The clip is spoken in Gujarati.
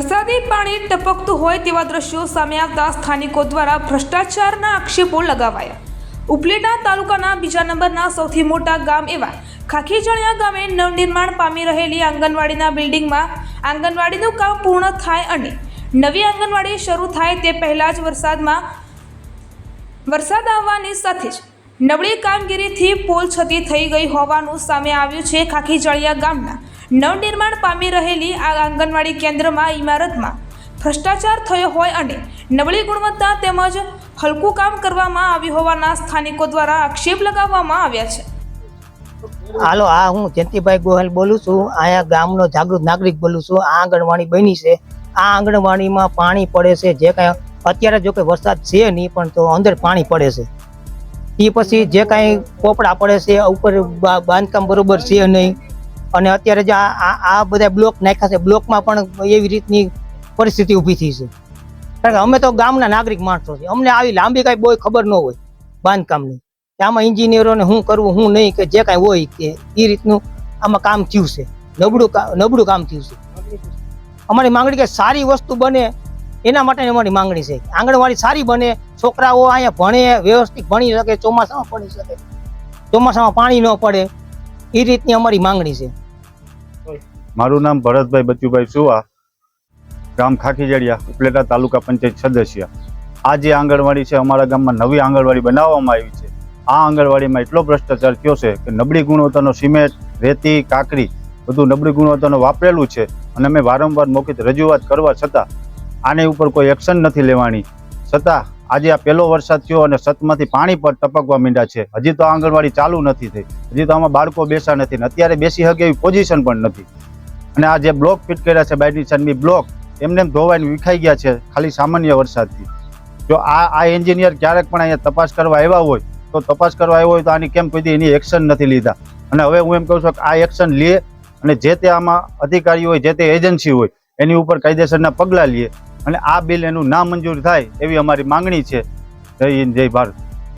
પાણી ટપકતું હોય તેવા દ્રશ્યો સામે આવતા સ્થાનિકો દ્વારા ભ્રષ્ટાચારના આક્ષેપો લગાવાયા. ઉપલેટા તાલુકાના બીજા નંબરના સૌથી મોટા ગામ એવા ખાખીજણિયા ગામે નવનિર્માણ પામી રહેલી આંગણવાડીના બિલ્ડિંગમાં આંગણવાડીનું કામ પૂર્ણ થાય અને નવી આંગણવાડી શરૂ થાય તે પહેલાં જ વરસાદમાં વરસાદ આવવાની સાથે જ નબળી કામગીરીથી પોલ છતી થઈ ગઈ હોવાનું સામે આવ્યું છે ખાખીજળિયા ગામના નવનિર્માણ પામી રહેલી આ આંગણવાડી કેન્દ્રમાં ઇમારતમાં ભ્રષ્ટાચાર થયો હોય અને નબળી ગુણવત્તા તેમજ હલકું કામ કરવામાં આવ્યું હોવાના સ્થાનિકો દ્વારા આક્ષેપ લગાવવામાં આવ્યા છે. હાલો, આ હું જયંતિભાઈ ગોહેલ બોલું છું. અહીંયા ગામનો જાગૃત નાગરિક બોલું છું. આ આંગણવાડી બની છે. આ આંગણવાડીમાં પાણી પડે છે. જે કાંઈ અત્યારે જો કે વરસાદ છે નહીં, પણ તો અંદર પાણી પડે છે. એ પછી જે કાંઈ પોપડા પડે છે ઉપર બાંધકામ બરોબર છે નહીં. અને અત્યારે જે આ, આ- બધા બ્લોક નાખ્યા છે, બ્લોકમાં પણ એવી રીતની પરિસ્થિતિ ઊભી થઈ છે. કારણ કે અમે તો ગામના નાગરિક માણસો છીએ. અમને આવી લાંબી કાંઈ બહુ ખબર ન હોય બાંધકામની. કે આમાં ઇન્જિનિયરોને શું કરવું, શું નહીં, કે જે કાંઈ હોય કે એ રીતનું આમાં કામ થયું છે. નબળું નબળું કામ થયું છે. અમારી માંગણી કે સારી વસ્તુ બને, એના માટે અમારી માંગણી છે. આંગણવાડી સારી બને છોકરાઓ અહીંયા ભણે, વ્યવસ્થિત ભણી શકે, ચોમાસામાં ભણી શકે. ચોમાસામાં પાણી ન પડે. એ રીતની અમારી માંગણી છે. મારું નામ ભરતભાઈ બચુભાઈ સુવા, ગામ ખાખીજડિયા, ઉપલેટા તાલુકા પંચાયત સદસ્ય. આ જે આંગણવાડી છે અમારા ગામમાં નવી આંગણવાડી બનાવવામાં આવી છે. આ આંગણવાડીમાં એટલો ભ્રષ્ટાચાર થયો છે કે નબળી ગુણવત્તાનો સિમેન્ટ, રેતી કાકરી બધું નબળી ગુણવત્તાનું વાપરેલું છે અને અમે વારંવાર મોકિત રજૂઆત કરવા છતાં આની ઉપર કોઈ એક્શન નથી લેવાની. છતાં આજે આ પહેલો વરસાદ થયો અને સતમાંથી પાણી પર ટપકવા માંડ્યા છે. હજી તો આંગણવાડી ચાલુ નથી થઈ. હજી તો આમાં બાળકો બેસા નથી અત્યારે બેસી શકે એવી પોઝિશન પણ નથી. અને આ જે બ્લોક ફિટ કર્યા છે બાયની સનની બ્લોક, એમને એમ ધોવાઈને વિખાઈ ગયા છે ખાલી સામાન્ય વરસાદથી. જો આ આ એન્જિનિયર ક્યારેક પણ અહીંયા તપાસ કરવા આવ્યા હોય, તો તપાસ કરવા આવ્યો હોય તો આની કેમ કોઈ એની એક્શન નથી લીધા. અને હવે હું એમ કહું છું કે આ એક્શન લે અને જે તે આમાં અધિકારી હોય, જે તે એજન્સી હોય, એની ઉપર કાયદેસરના પગલાં લે. અને આ બિલ એનું ના મંજૂર થાય એવી અમારી માંગણી છે. જય હિન્દ, જય ભારત.